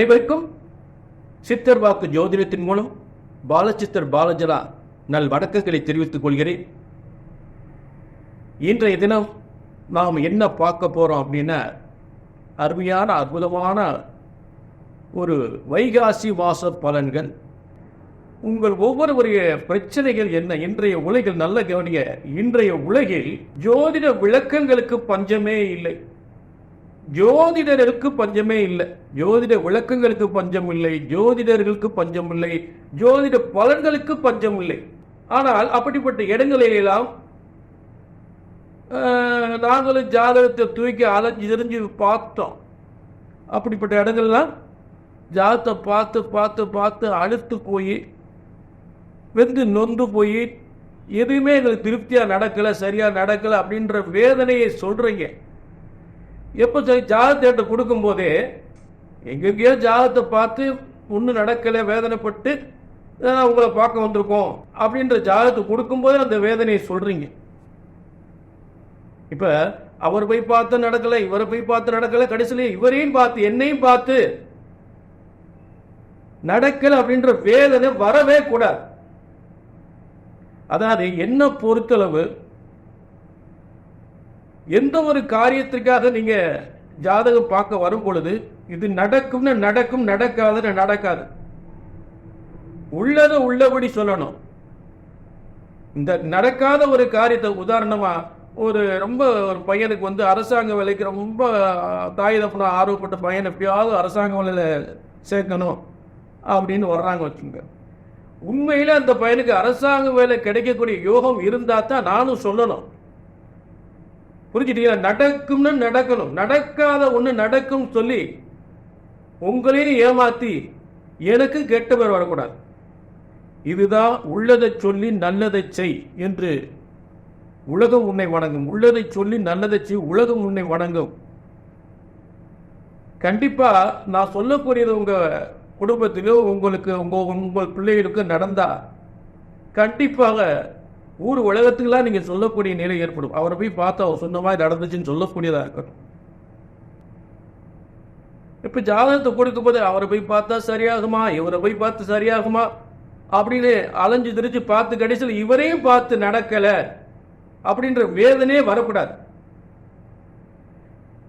அனைவருக்கும் சித்தர் வாக்கு ஜோதிடத்தின் மூலம் பாலச்சித்தர் பாலஜலா நல் வணக்கங்களை தெரிவித்துக் கொள்கிறேன். இன்றைய தினம் நாம் என்ன பார்க்க போறோம் அப்படின்னா அருமையான அற்புதமான ஒரு வைகாசி மாச பலன்கள். உங்கள் ஒவ்வொருவருடைய பிரச்சனைகள் என்ன? இன்றைய உலகில் நல்ல கவனிய இன்றைய உலகில் ஜோதிட விளக்கங்களுக்கு பஞ்சமே இல்லை. ஜோதிடருக்கு பஞ்சமே இல்லை. ஜோதிட விளக்கங்களுக்கு பஞ்சம் இல்லை. ஜோதிடர்களுக்கு பஞ்சம் இல்லை. ஜோதிட பலன்களுக்கு பஞ்சம் இல்லை. ஆனால் அப்படிப்பட்ட இடங்களிலெல்லாம் நாங்களும் ஜாதகத்தை தூக்கி அலைஞ்சு தெரிஞ்சு பார்த்தோம். அப்படிப்பட்ட இடங்கள்லாம் ஜாதத்தை பார்த்து பார்த்து பார்த்து அழுத்து போய் வெந்து நொந்து போய் எதுவுமே எங்களுக்கு திருப்தியாக நடக்கலை சரியாக நடக்கலை அப்படின்ற வேதனையை சொல்கிறீங்க எப்போ சரி ஜாதகத்தை கொடுக்கும்போதே எங்கெங்கேயோ ஜாதகத்தை பார்த்து ஒன்றும் நடக்கலை வேதனைப்பட்டு உங்களை பார்க்க வந்திருக்கோம் அப்படின்ற ஜாதகத்தை கொடுக்கும்போதே அந்த வேதனையை சொல்கிறீங்க இப்போ அவர் போய் பார்த்து நடக்கலை இவரை போய் பார்த்து நடக்கலை கடைசியில் இவரையும் பார்த்து என்னையும் பார்த்து நடக்கல அப்படின்ற வேதனை வரவே கூடாது. அதாவது என்ன பொறுத்தளவு எந்த ஒரு காரியத்திற்காக நீங்க ஜாதகம் பார்க்க வரும் பொழுது இது நடக்கும்னு நடக்கும் நடக்காதுன்னு நடக்காது. உள்ளதை உள்ளபடி சொல்லணும். இந்த நடக்காத ஒரு காரியத்தை உதாரணமா ஒரு ரொம்ப ஒரு பையனுக்கு வந்து அரசாங்க வேலைக்கு ரொம்ப தாய் தப்புனா ஆர்வப்பட்ட பையன் எப்படியாவது அரசாங்க வேலையில சேர்க்கணும் அப்படின்னு வர்றாங்க வச்சுங்க உண்மையில அந்த பையனுக்கு அரசாங்க வேலை கிடைக்கக்கூடிய யோகம் இருந்தா தான் நானும் சொல்லணும். புரிஞ்சுட்டீங்களா? நடக்கும்னு நடக்கணும். நடக்காத ஒண்ணு நடக்கும் சொல்லி உங்களையும் ஏமாத்தி எனக்கு கெட்ட பேர் வரக்கூடாது. இதுதான் உள்ளதை சொல்லி நல்லதை செய் என்று உலகம் உன்னை வணங்கும். உள்ளதை சொல்லி நல்லதை செய் உலகம் உன்னை வணங்கும். கண்டிப்பா நான் சொல்லக்கூடியது உங்க குடும்பத்திலோ உங்களுக்கு உங்க உங்கள் பிள்ளைகளுக்கு நடந்தா கண்டிப்பாக ஊர் உலகத்துக்குலாம் நீங்க சொல்லக்கூடிய நிலை ஏற்படும். அவரை போய் பார்த்தா அவர் சொன்ன மாதிரி நடந்துச்சுன்னு சொல்லக்கூடியதா இருக்கணும் இப்ப ஜாதகத்தை கொடுக்கும்போது அவரை போய் பார்த்தா சரியாகுமா? இவரை போய் பார்த்து சரியாகுமா? அப்படின்னு அலைஞ்சு திரிச்சு பார்த்து கடைசியில் இவரையும் பார்த்து நடக்கல அப்படின்ற வேதனையே வரக்கூடாது.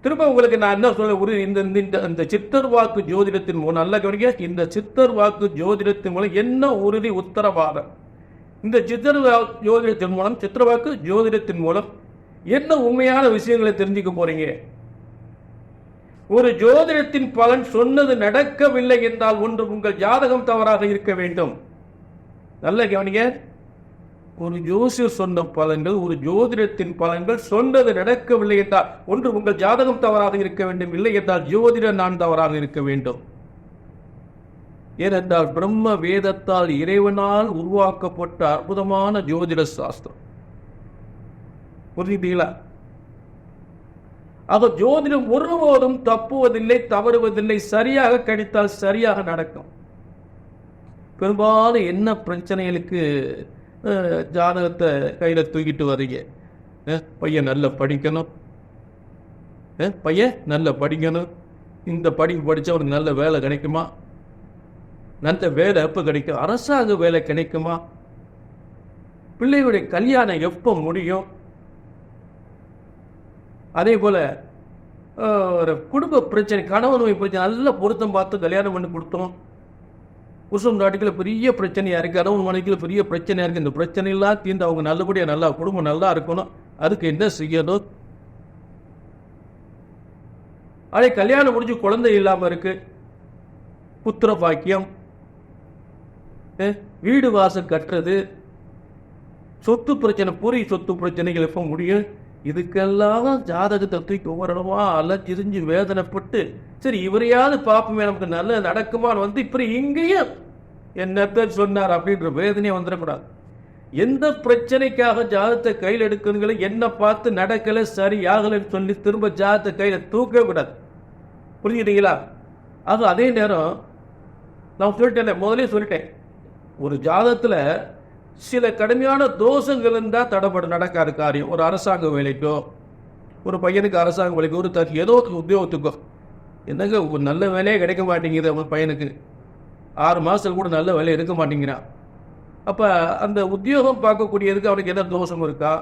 திரும்ப உங்களுக்கு நான் என்ன சொல்ல ஒரு இந்த இந்த- இந்த இந்த சித்தர் வாக்கு ஜோதிடத்தின் மூலம் நல்ல கவனிக்க இந்த சித்தர் வாக்கு ஜோதிடத்தின் மூலம் என்ன உறுதி உத்தரவாதம்? இந்த சித்திர ஜோதிடத்தின் மூலம் சித்திரவாக்கு ஜோதிடத்தின் மூலம் என்ன உண்மையான விஷயங்களை தெரிஞ்சுக்க போறீங்க? ஒரு ஜோதிடத்தின் பலன் சொன்னது நடக்கவில்லை என்றால் ஒன்று உங்கள் ஜாதகம் தவறாக இருக்க வேண்டும். நல்ல கவனிங்க. ஒரு ஜோசியர் சொன்ன பலன்கள் ஒரு ஜோதிடத்தின் பலன்கள் சொன்னது நடக்கவில்லை என்றால் ஒன்று உங்கள் ஜாதகம் தவறாக இருக்க வேண்டும் இல்லை என்றால் ஜோதிட நான் தவறாக இருக்க வேண்டும். ஏனென்றால் பிரம்ம வேதத்தால் இறைவனால் உருவாக்கப்பட்ட அற்புதமான ஜோதிட சாஸ்திரம். புரிஞ்சுட்டீங்களா ஆக ஜோதிடம் ஒருபோதும் தப்புவதில்லை தவறுவதில்லை சரியாக கணித்தால் சரியாக நடக்கும். பெரும்பாலும் என்ன பிரச்சனைகளுக்கு ஜாதகத்தை கையில் தூக்கிட்டு வரீங்க பையன் நல்லா படிக்கணும். பையன் நல்லா படிக்கணும். இந்த படிப்பு படித்தவனுக்கு நல்ல வேலை கிடைக்குமா? நல்ல வேலை எப்போ கிடைக்கும்? அரசாங்க வேலை கிடைக்குமா? பிள்ளைகளுடைய கல்யாணம் எப்போ முடியும்? அதே போல் ஒரு குடும்ப பிரச்சனை கணவன் நோய் பிரச்சனை நல்ல பொருத்தம் பார்த்து கல்யாணம் பண்ணி கொடுத்தோம். குசும் நாட்டுக்கில் பெரிய பிரச்சனையாக இருக்குது கணவன் மனைவிக்குள்ள பெரிய பிரச்சனையாக இருக்குது இந்த பிரச்சனையெல்லாம் தீர்ந்து அவங்க நல்லபடியாக நல்லா குடும்பம் நல்லா இருக்கணும். அதுக்கு என்ன செய்யணும்? அதே கல்யாணம் முடிஞ்சு குழந்தை இல்லாமல் இருக்குது புத்திர பாக்கியம் வீடு வாசல் கட்டுறது. சொத்து பிரச்சனை பொறி சொத்து பிரச்சனைகள் எப்போ முடியும்? இதுக்கெல்லாம் ஜாதகத்தை தூக்கி ஒவ்வொரு இடமா அலைச்சிரிஞ்சு வேதனைப்பட்டு சரி இவரையாவது பார்ப்போமே நமக்கு நல்ல நடக்குமான்னு வந்து இப்ப இங்கேயும் என்னத்த சொன்னார் அப்படின்ற வேதனையே வந்துடக்கூடாது. எந்த பிரச்சனைக்காக ஜாதத்தை கையில் எடுக்கணுங்களோ என்ன பார்த்து நடக்கல சரி ஆகலைன்னு சொல்லி திரும்ப ஜாதத்தை கையில தூக்கவே கூடாது. புரிஞ்சுட்டீங்களா அது அதே நேரம் நான் சொல்லிட்டேன் முதலே சொல்லிட்டேன். ஒரு ஜாதத்தில் சில கடுமையான தோஷங்கள் இருந்தால் தடைப்பட நடக்காது காரியம். ஒரு அரசாங்க வேலைக்கோ ஒரு பையனுக்கு அரசாங்க வேலைக்கோ ஒரு தனி ஏதோ உத்தியோகத்துக்கோ. என்னங்க ஒரு நல்ல வேலையே கிடைக்க மாட்டேங்குது அவன் பையனுக்கு. ஆறு மாதத்தில் கூட நல்ல வேலை இருக்க மாட்டேங்கிறான். அப்போ அந்த உத்தியோகம் பார்க்கக்கூடியதுக்கு அவனுக்கு எதாவது தோஷம் இருக்கா?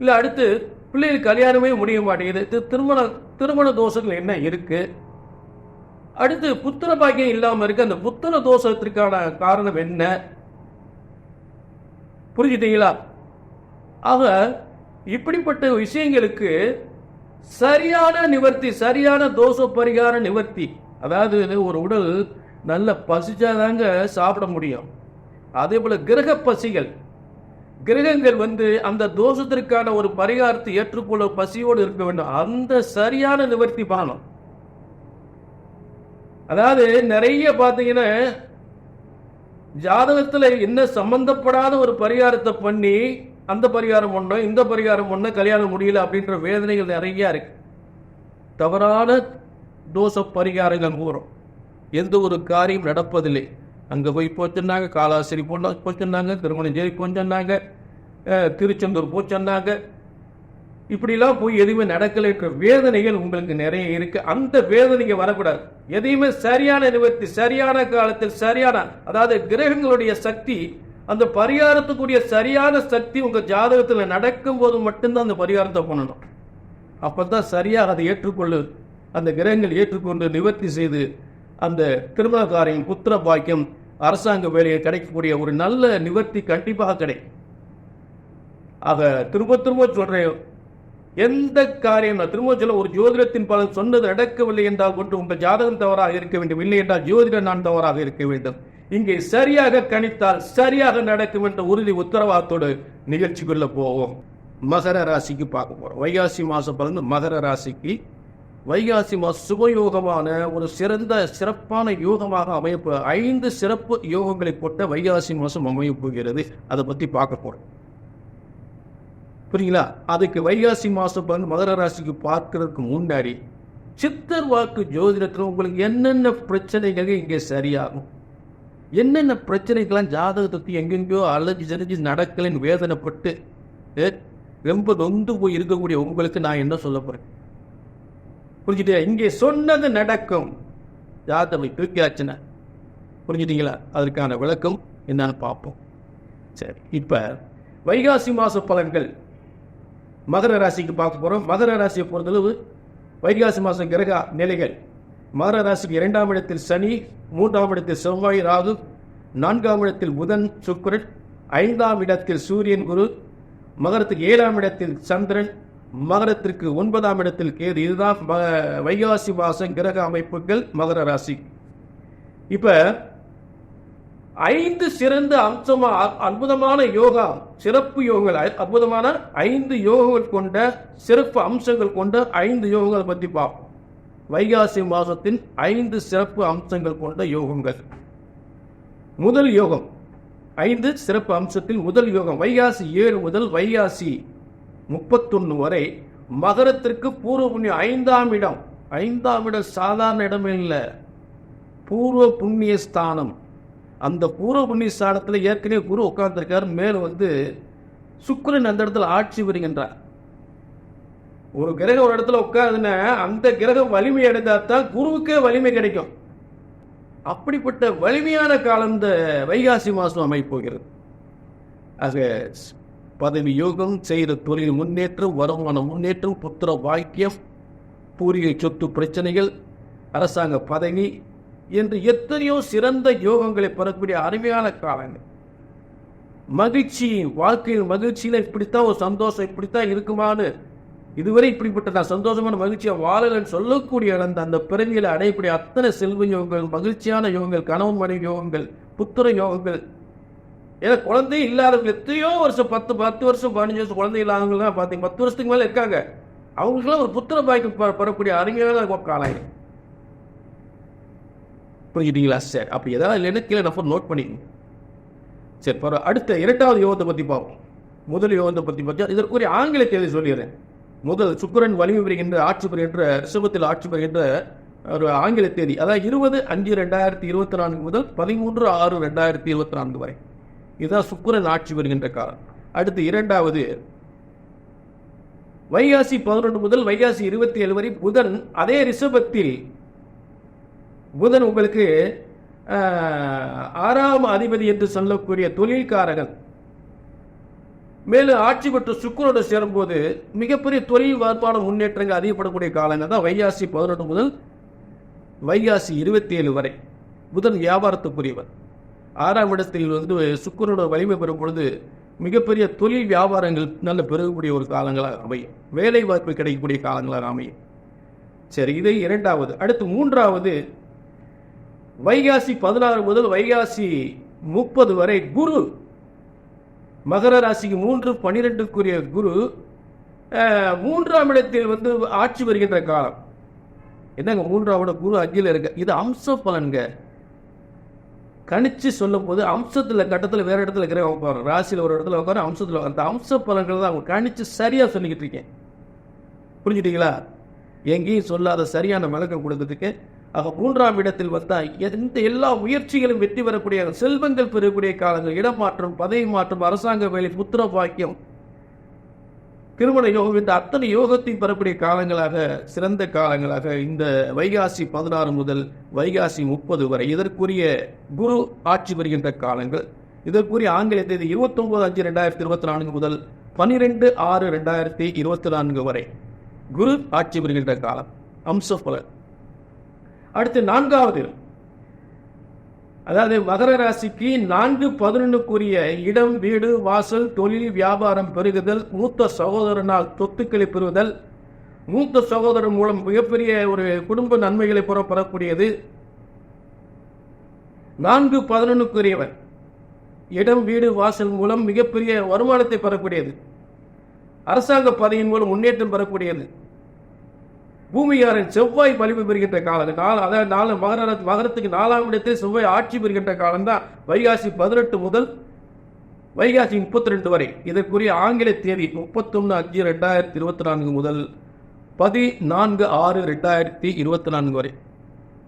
இல்லை அடுத்து பிள்ளைகளுக்கு கல்யாணமே முடிய மாட்டேங்குது. திருமண திருமண தோஷங்கள் என்ன இருக்குது அடுத்து புத்திர பாக்கியம் இல்லாமல் இருக்கு அந்த புத்திர தோஷத்திற்கான காரணம் என்ன? புரிஞ்சுட்டீங்களா? ஆக இப்படிப்பட்ட விஷயங்களுக்கு சரியான நிவர்த்தி சரியான தோஷ பரிகார நிவர்த்தி அதாவது ஒரு உடல் நல்ல பசிச்சாதாங்க சாப்பிட முடியும். அதே போல கிரக பசிகள். கிரகங்கள் வந்து அந்த தோஷத்திற்கான ஒரு பரிகாரத்தை ஏற்றுக்கொள்ள பசியோடு இருக்க வேண்டும். அந்த சரியான நிவர்த்தி பானம். அதாவது நிறைய பார்த்தீங்கன்னா ஜாதகத்தில் என்ன சம்பந்தப்படாத ஒரு பரிகாரத்தை பண்ணி அந்த பரிகாரம் பண்ணோம் இந்த பரிகாரம் பண்ண கல்யாணம் முடியல அப்படின்ற வேதனைகள் நிறைய இருக்கு. தவறான தோச பரிகாரங்கள் கூறும். எந்த ஒரு காரியம் நடப்பதில்லை. அங்கே போய் போச்சுன்னாங்க காலாசிரி பொண்ணு போச்சுன்னாங்க திருமணம் ஜெய் போச்சுன்னாங்க திருச்செந்தூர் போச்சுன்னாங்க இப்படிலாம் போய் எதுவுமே நடக்கலைன்ற வேதனைகள் உங்களுக்கு நிறைய இருக்கு. அந்த வேதனைங்க வரக்கூடாது. எதையுமே சரியான நிவர்த்தி சரியான காலத்தில் சரியான அதாவது கிரகங்களுடைய சக்தி அந்த பரிகாரத்துக்குரிய சரியான சக்தி உங்க ஜாதகத்தில் நடக்கும் போது மட்டும்தான் அந்த பரிகாரத்தை பண்ணணும். அப்பதான் சரியாக அதை ஏற்றுக்கொள்ளு. அந்த கிரகங்கள் ஏற்றுக்கொண்டு நிவர்த்தி செய்து அந்த திருமண காரியம் புத்திர பாக்கியம் அரசாங்க வேலையை கிடைக்கக்கூடிய ஒரு நல்ல நிவர்த்தி கண்டிப்பாக கிடைக்கும். ஆக திரும்ப திரும்ப சொல்றேன் எந்த காரியம் நான் திரும்ப சொல்ல ஒரு ஜோதிடத்தின் பலன் சொன்னது நடக்கவில்லை என்றால் கொண்டு உங்கள் ஜாதகம் தவறாக இருக்க வேண்டும். இல்லை என்றால் ஜோதிடம் நான் தவறாக இருக்க வேண்டும். இங்கே சரியாக கணித்தால் சரியாக நடக்கும் என்ற உறுதி உத்தரவாதத்தோடு நிகழ்ச்சிக்குள்ள போவோம். மகர ராசிக்கு பார்க்க போறோம். வைகாசி மாசம் பிறந்து மகர ராசிக்கு வைகாசி மாசம் சுபயோகமான ஒரு சிறந்த சிறப்பான யோகமாக அமைப்பு ஐந்து சிறப்பு யோகங்களை கொண்ட வைகாசி மாசம் அமையப் போகிறது. அதை பத்தி பார்க்க போறோம். புரியுங்களா அதுக்கு வைகாசி மாதம் பங்கு மகர ராசிக்கு பார்க்கறதுக்கு முன்னாடி சித்தர் வாக்கு ஜோதிடத்தில் உங்களுக்கு என்னென்ன பிரச்சனைகள் இங்கே சரியாகும்? என்னென்ன பிரச்சனைகள்லாம் ஜாதகத்தை எங்கெங்கேயோ அலைஞ்சு தெரிஞ்சு நடக்கலைன்னு வேதனைப்பட்டு ரொம்ப நொந்து போய் இருக்கக்கூடிய உங்களுக்கு நான் என்ன சொல்ல போறேன்? புரிஞ்சுட்டு இங்கே சொன்னது நடக்கும். ஜாதகம் தூக்கியாச்சுன்னா. புரிஞ்சுட்டீங்களா? அதற்கான விளக்கம் என்னன்னு பார்ப்போம். சரி இப்போ வைகாசி மாச பலன்கள் மகர ராசிக்கு பார்க்க போறோம். மகர ராசியை பொறுத்தளவு வைகாசி மாசம் கிரக நிலைகள். மகர ராசிக்கு இரண்டாம் இடத்தில் சனி மூன்றாம் இடத்தில் செவ்வாய் ராகு நான்காம் இடத்தில் புதன் சுக்கரன் ஐந்தாம் இடத்தில் சூரியன் குரு மகரத்துக்கு ஏழாம் இடத்தில் சந்திரன் மகரத்திற்கு ஒன்பதாம் இடத்தில் கேது. இதுதான் ம- வைகாசி மாசம் கிரக அமைப்புகள் மகர ராசி. இப்போ ஐந்து சிறந்த அம்சமா அற்புதமான யோகா சிறப்பு யோகங்கள் அற்புதமான ஐந்து யோகங்கள் கொண்ட சிறப்பு அம்சங்கள் கொண்ட ஐந்து யோகங்களை பற்றி பார்ப்போம் வைகாசி மாதத்தின் ஐந்து சிறப்பு அம்சங்கள் கொண்ட யோகங்கள். முதல் யோகம். ஐந்து சிறப்பு அம்சத்தில் முதல் யோகம். வைகாசி ஏழு முதல் வைகாசி முப்பத்தொன்று வரை மகரத்திற்கு பூர்வ புண்ணியம் ஐந்தாம் இடம். ஐந்தாம் இடம் சாதாரண இடம் இல்லை. பூர்வ புண்ணிய ஸ்தானம் அந்த பூர்வ புண்ணிய ஸ்தானத்தில் ஏற்கனவே குரு உட்கார்ந்துருக்கார். மேல வந்து சுக்கரன் அந்த இடத்துல ஆட்சி புரிகின்றார். ஒரு கிரகம் ஒரு இடத்துல உட்காருதுன்னா அந்த கிரகம் வலிமை அடைந்தால் தான் குருவுக்கே வலிமை கிடைக்கும். அப்படிப்பட்ட வலிமையான காலம் இந்த வைகாசி மாதம் அமைப்போகிறது. ஆக பதவி யோகம் செய்த தொழில் முன்னேற்றம் வருமான முன்னேற்றம் புத்திர வாக்கியம் பூர்வீக சொத்து பிரச்சனைகள் அரசாங்க பதவி என்று எத்தனையோ சிறந்த யோகங்களை பெறக்கூடிய அருமையான காலங்கள். மகிழ்ச்சி வாழ்க்கையில் மகிழ்ச்சியில் இப்படித்தான் ஒரு சந்தோஷம் இப்படித்தான் இருக்குமான்னு இதுவரை இப்படிப்பட்ட நான் சந்தோஷமான மகிழ்ச்சியா வாழலன்னு சொல்லக்கூடிய அந்த அந்த பிறவியில் அடையக்கூடிய அத்தனை செல்வ யோகங்கள் மகிழ்ச்சியான யோகங்கள் கணவன் மனைவி யோகங்கள் புத்திர யோகங்கள். ஏன்னா குழந்தை இல்லாதவங்க எத்தனையோ வருஷம் பத்து பத்து வருஷம் பதினஞ்சு வருஷம் குழந்தை இல்லாதவங்கலாம் பார்த்தீங்க பத்து வருஷத்துக்கு மேலே இருக்காங்க. அவங்களுக்குலாம் ஒரு புத்திர பாய்க்கு பெறக்கூடிய அருமையான காலம் புரிஞ்சுட்டீங்களா? சரி அப்படி ஏதாவது இல்லைன்னு கீழே நம்பர் நோட் பண்ணிக்கணும் சரி பரவாயில்ல அடுத்த இரண்டாவது யோகத்தை பற்றி பார்ப்போம். முதல் யோகத்தை பற்றி பார்த்தா இதற்குரிய ஆங்கில தேதி சொல்லிடுறேன். முதல் சுக்கரன் வலிமை பெறுகின்ற ஆட்சி பெறுகின்ற ரிஷபத்தில் ஆட்சி பெறுகின்ற ஒரு ஆங்கில தேதி அதாவது இருபது அஞ்சு ரெண்டாயிரத்தி இருபத்தி நான்கு முதல் பதிமூன்று ஆறு ரெண்டாயிரத்தி இருபத்தி நான்கு வரை. இதுதான் சுக்கரன் ஆட்சி பெறுகின்ற காலம். அடுத்து இரண்டாவது வைகாசி பதினொன்று முதல் வைகாசி இருபத்தி ஏழு வரை புதன் அதே ரிஷபத்தில் புதன் உங்களுக்கு ஆறாம் அதிபதி என்று சொல்லக்கூடிய தொழில்காரகன். மேலும் ஆட்சி பெற்ற சுக்கரோடு சேரும்போது மிகப்பெரிய தொழில் வார்ப்பான முன்னேற்றங்கள் அதிகப்படக்கூடிய காலங்கள் தான் வைகாசி பதினெட்டு முதல் வைகாசி இருபத்தி ஏழு வரை. புதன் வியாபாரத்துக்குரியவர். ஆறாம் இடத்தில் வந்து சுக்கரோட வலிமை பெறும் பொழுது மிகப்பெரிய தொழில் வியாபாரங்கள் நல்ல பெருகக்கூடிய ஒரு காலங்களாக அமையும். வேலை வாய்ப்பு கிடைக்கக்கூடிய காலங்களாக அமையும். சரி இது இரண்டாவது. அடுத்து மூன்றாவது வைகாசி பதினாறு முதல் வைகாசி முப்பது வரை குரு. மகர ராசிக்கு மூன்று பன்னிரெண்டுக்குரிய குரு. மூன்றாம் இடத்தில் வந்து ஆட்சி வருகின்ற காலம். என்னங்க மூன்றாவோட குரு அஞ்சில் இருக்கு? இது அம்ச பலன்க கணிச்சு சொல்லும் போது அம்சத்தில் கட்டத்தில் வேற இடத்துல இருக்கிற உட்காரு ராசியில் ஒரு இடத்துல உட்காரு அம்சத்தில் அந்த அம்ச பலன்கள் தான் அவங்க கணிச்சு சரியாக சொல்லிக்கிட்டு இருக்கேன். புரிஞ்சுட்டீங்களா? எங்கேயும் சொல்லாத சரியான விளக்கம் கொடுத்ததுக்கு ஆக மூன்றாம் இடத்தில் வந்தால் எந்த எல்லா முயற்சிகளும் வெற்றி பெறக்கூடிய செல்வங்கள் பெறக்கூடிய காலங்கள் இடமாற்றம் பதவி மாற்றம் அரசாங்க வேலை புத்திர பாக்கியம் திருமண யோகம் இந்த அத்தனை யோகத்தையும் பெறக்கூடிய காலங்களாக சிறந்த காலங்களாக இந்த வைகாசி பதினாறு முதல் வைகாசி முப்பது வரை இதற்குரிய குரு ஆட்சி வருகின்ற காலங்கள். இதற்குரிய ஆங்கில தேதி இருபத்தொன்பது அஞ்சு ரெண்டாயிரத்தி இருபத்தி நான்கு முதல் பனிரெண்டு ஆறு ரெண்டாயிரத்தி இருபத்தி நான்கு வரை குரு ஆட்சி பெறுகின்ற காலம். அம்ச பலன். அடுத்து நான்காவது அதாவது மகர ராசிக்கு நான்கு பதினொன்றுக்குரிய இடம் வீடு வாசல் தொழில் வியாபாரம் பெருகுதல் மூத்த சகோதரனால் சொத்துக்களை பெறுதல். மூத்த சகோதரன் மூலம் மிகப்பெரிய ஒரு குடும்ப நன்மைகளை புறப்படக்கூடியது. நான்கு பதினொன்றுக்குரியவர் இடம் வீடு வாசல் மூலம் மிகப்பெரிய வருமானத்தை பெறக்கூடியது. அரசாங்க பதவியின் மூலம் முன்னேற்றம் பெறக்கூடியது. பூமியாரின் செவ்வாய் வலிமை பெறுகின்ற காலம். நாலு அதாவது நாலு மகர மகரத்துக்கு நாலாம் இடத்தில் செவ்வாய் ஆட்சி பெறுகின்ற காலம் தான் வைகாசி பதினெட்டு முதல் வைகாசி முப்பத்தி ரெண்டு வரை. இதற்குரிய ஆங்கில தேதி முப்பத்தொன்று அஞ்சு ரெண்டாயிரத்தி இருபத்தி நான்கு முதல் பதினான்கு ஆறு ரெண்டாயிரத்தி இருபத்தி நான்கு வரை.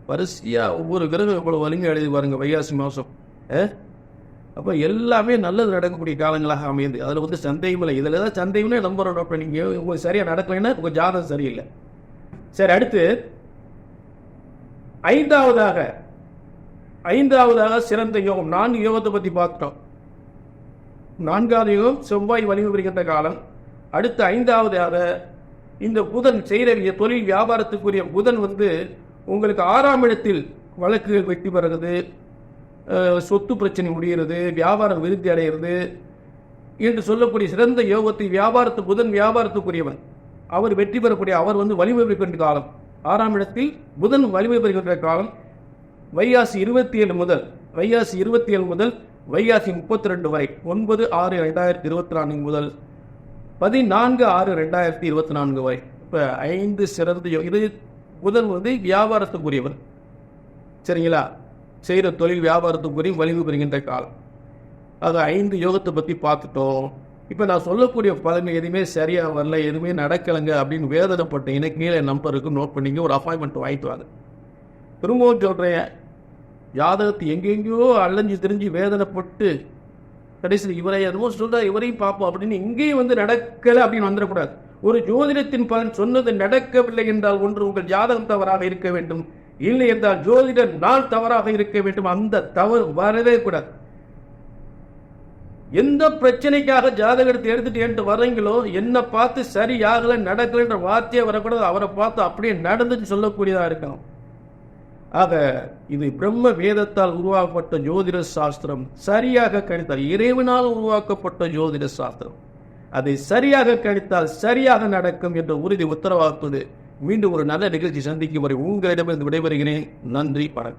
வரிசையாக ஒவ்வொரு கிரகம் இவ்வளோ வலிமை எழுதி பாருங்க வைகாசி மாதம் அப்போ எல்லாமே நல்லது நடக்கக்கூடிய காலங்களாக அமையுது. அதில் வந்து சந்தேகம் இல்லை இதில் ஏதாவது சந்தேகம்னே நம்பர் அப்போ நீங்கள் உங்களுக்கு சரியாக நடக்கலைன்னா உங்கள் ஜாதகம் சரியில்லை. சரி அடுத்து. ஐந்தாவதாக ஐந்தாவதாக சிறந்த யோகம். நான்கு யோகத்தை பற்றி பார்த்துட்டோம். நான்காவது யோகம் செவ்வாய் வலிமை பெறுகின்ற காலம். அடுத்து ஐந்தாவதாக இந்த புதன் செய்கிற தொழில் வியாபாரத்துக்குரிய புதன் வந்து உங்களுக்கு ஆறாம் இடத்தில் வழக்குகள் வெற்றி பெறுகிறது. சொத்து பிரச்சனை முடிகிறது வியாபாரம் விருத்தி அடைகிறது. என்று சொல்லக்கூடிய சிறந்த யோகத்தை வியாபாரத்து புதன் வியாபாரத்துக்குரியவன். அவர் வெற்றி பெறக்கூடிய அவர் வந்து வலிமை பெறுகின்ற காலம். ஆறாம் இடத்தில் புதன் வலிமை பெறுகின்ற காலம். வைகாசி இருபத்தி ஏழு முதல் வையாசி இருபத்தி ஏழு முதல் வையாசி முப்பத்தி ரெண்டு வரை. ஒன்பது ஆறு ரெண்டாயிரத்தி இருபத்தி நான்கு முதல் பதினான்கு ஆறு ரெண்டாயிரத்தி இருபத்தி நான்கு வரை. இப்போ ஐந்து சிறந்த இது புதன் வந்து வியாபாரத்துக்குரியவர். சரிங்களா? செய்கிற தொழில் வியாபாரத்துக்குரிய வலிமை பெறுகின்ற காலம். அது ஐந்து யோகத்தை பற்றி பார்த்துட்டோம். இப்போ நான் சொல்லக்கூடிய பலன் எதுவுமே சரியாக வரல எதுவுமே நடக்கலைங்க அப்படின்னு வேதனைப்பட்ட எனக்கு கீழே நம்பருக்கு நோட் பண்ணிங்க ஒரு அப்பாயின்மெண்ட் வாங்கிட்டு வாங்க. திரும்பவும் சொல்கிறேன் ஜாதகத்தை எங்கெங்கேயோ அலைஞ்சு திரிஞ்சு வேதனைப்பட்டு கடைசியில் இவரை எதுவும் சொல்றார் இவரையும் பார்ப்போம் அப்படின்னு இங்கேயும் வந்து நடக்கலை அப்படின்னு வந்துடக்கூடாது. ஒரு ஜோதிடத்தின் பலன் சொன்னது நடக்கவில்லை என்றால் ஒன்று உங்கள் ஜாதகம் தவறாக இருக்க வேண்டும். இல்லை என்றால் ஜோதிடர் நான் தவறாக இருக்க வேண்டும். அந்த தவறு வரவே கூடாது. எந்த பிரச்சனைக்காக ஜாதகத்தை எடுத்துட்டு என்கிட்ட வர்றீங்களோ என்னை பார்த்து சரியாகல நடக்கலைன்ற வார்த்தையை வரக்கூடாது. அவரை பார்த்து அப்படியே நடந்துட்டு சொல்லக்கூடியதாக இருக்கணும். ஆக இது பிரம்ம வேதத்தால் உருவாக்கப்பட்ட ஜோதிட சாஸ்திரம். சரியாக கணித்தால் இறைவனால் உருவாக்கப்பட்ட ஜோதிட சாஸ்திரம். அதை சரியாக கணித்தால் சரியாக நடக்கும் என்ற உறுதி உத்தரவாக்குவது மீண்டும் ஒரு நல்ல நிகழ்ச்சி சந்திக்கும் வரை உங்களிடமிருந்து விடைபெறுகிறேன். நன்றி வணக்கம்.